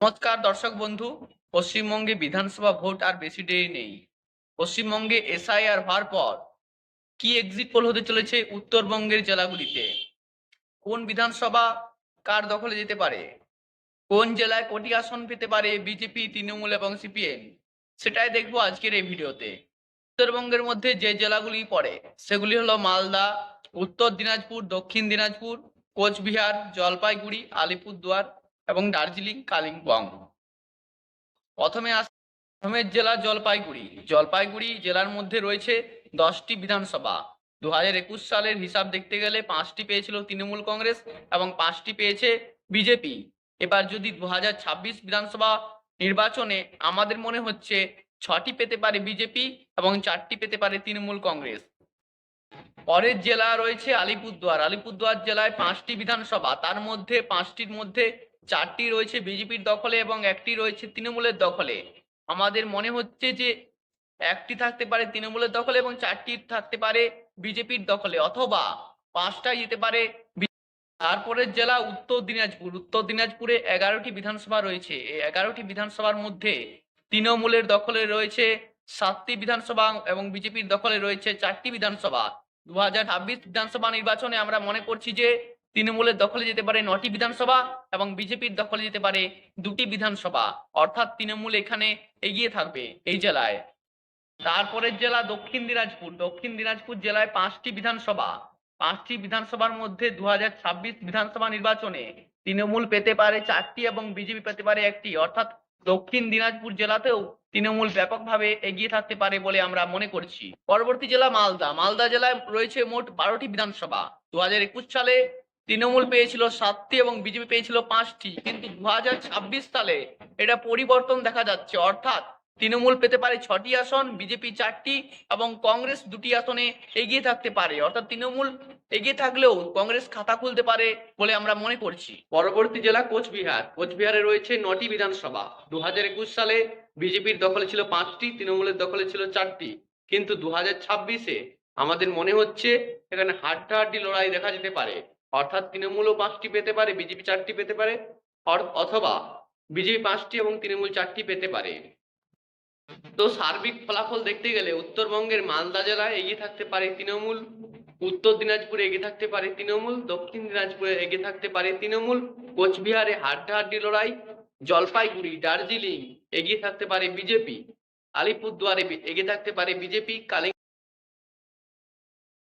নমস্কার দর্শক বন্ধু, পশ্চিমবঙ্গে বিধানসভা ভোট আর বেশি দেরি নেই। পশ্চিমবঙ্গে এসআইআর হওয়ার পর কি এক্সিট পোল হতে চলেছে উত্তরবঙ্গের জেলাগুলিতে? কোন বিধানসভা কার দখলে যেতে পারে? কোন জেলায় কোটি আসন পেতে পারে বিজেপি, তৃণমূল এবং সিপিএম? সেটাই দেখব আজকের এই ভিডিওতে। উত্তরবঙ্গের মধ্যে যে জেলাগুলি পড়ে, সেগুলি হলো মালদা, উত্তর দিনাজপুর, দক্ষিণ দিনাজপুর, কোচবিহার, জলপাইগুড়ি, আলিপুরদুয়ার এবং দার্জিলিং, কালিম্পং। প্রথমে আস প্রথমের জেলা জলপাইগুড়ি। জলপাইগুড়ি জেলার মধ্যে রয়েছে দশটি বিধানসভা। দু একুশ সালের হিসাব দেখতে গেলে পাঁচটি পেয়েছিল তৃণমূল কংগ্রেস এবং পাঁচটি পেয়েছে বিজেপি। এবার যদি দু হাজার ছাব্বিশ বিধানসভা নির্বাচনে আমাদের মনে হচ্ছে ছটি পেতে পারে বিজেপি এবং চারটি পেতে পারে তৃণমূল কংগ্রেস। পরের জেলা রয়েছে আলিপুরদুয়ার। আলিপুরদুয়ার জেলায় পাঁচটি বিধানসভা। তার মধ্যে, পাঁচটির মধ্যে চারটি রয়েছে বিজেপির দখলে এবং একটি রয়েছে তৃণমূলের দখলে। আমাদের মনে হচ্ছে যে একটি থাকতে পারে তৃণমূলের দখলে এবং চারটি থাকতে পারে বিজেপির দখলে, অথবা পাঁচটাই যেতে পারে তারপরের জেলা উত্তর দিনাজপুর। উত্তর দিনাজপুরে এগারোটি বিধানসভা রয়েছে। এই এগারোটি বিধানসভার মধ্যে তৃণমূলের দখলে রয়েছে সাতটি বিধানসভা এবং বিজেপির দখলে রয়েছে চারটি বিধানসভা। দু হাজার ছাব্বিশ বিধানসভা নির্বাচনে আমরা মনে করছি যে তৃণমূলের দখলে যেতে পারে নটি বিধানসভা এবং বিজেপির দখলে যেতে পারে দুটি বিধানসভা। অর্থাৎ তৃণমূল এখানে এগিয়ে থাকবে এই জেলায়। তারপরের জেলা দক্ষিণ দিনাজপুর। দক্ষিণ দিনাজপুর জেলায় পাঁচটি বিধানসভা। পাঁচটি বিধানসভার মধ্যে দু বিধানসভা নির্বাচনে তৃণমূল পেতে পারে চারটি এবং বিজেপি পেতে পারে একটি। অর্থাৎ দক্ষিণ দিনাজপুর জেলাতেও তৃণমূল ব্যাপকভাবে এগিয়ে থাকতে পারে বলে আমরা মনে করছি। পরবর্তী জেলা মালদা। মালদা জেলায় রয়েছে মোট বারোটি বিধানসভা। দু সালে তৃণমূল পেয়েছিল সাতটি এবং বিজেপি পেয়েছিল পাঁচটি। কিন্তু দু সালে এটা পরিবর্তন দেখা যাচ্ছে। অর্থাৎ তৃণমূল পেতে পারে ছটি আসন, বিজেপি চারটি এবং কংগ্রেস দুটি আসনে এগিয়ে থাকতে পারে। অর্থাৎ তৃণমূল এগিয়ে থাকলেও কংগ্রেস খাতা খুলতে পারে বলে আমরা মনে করছি। পরবর্তী জেলা কোচবিহার। কোচবিহারে রয়েছে নটি বিধানসভা। দু হাজার একুশ সালে বিজেপির দখলে ছিল পাঁচটি, তৃণমূলের দখলে ছিল চারটি। কিন্তু দু হাজার আমাদের মনে হচ্ছে এখানে হাড্ডাহাড্ডি লড়াই দেখা যেতে পারে। অর্থাৎ তৃণমূলও পাঁচটি পেতে পারে, বিজেপি চারটি পেতে পারে অথবা বিজেপি পাঁচটি এবং তৃণমূল চারটি পেতে পারে। তো সার্বিক ফলাফল দেখতে গেলে উত্তরবঙ্গের মালদা জেলায় এগিয়ে থাকতে পারে তৃণমূল, উত্তর দিনাজপুরে এগিয়ে থাকতে পারে তৃণমূল, দক্ষিণ দিনাজপুরে এগিয়ে থাকতে পারে তৃণমূল, কোচবিহারে হাড্ডাহাড্ডি লড়াই, জলপাইগুড়ি, দার্জিলিং এগিয়ে থাকতে পারে বিজেপি, আলিপুরদুয়ারে এগিয়ে থাকতে পারে বিজেপি কালিম্পং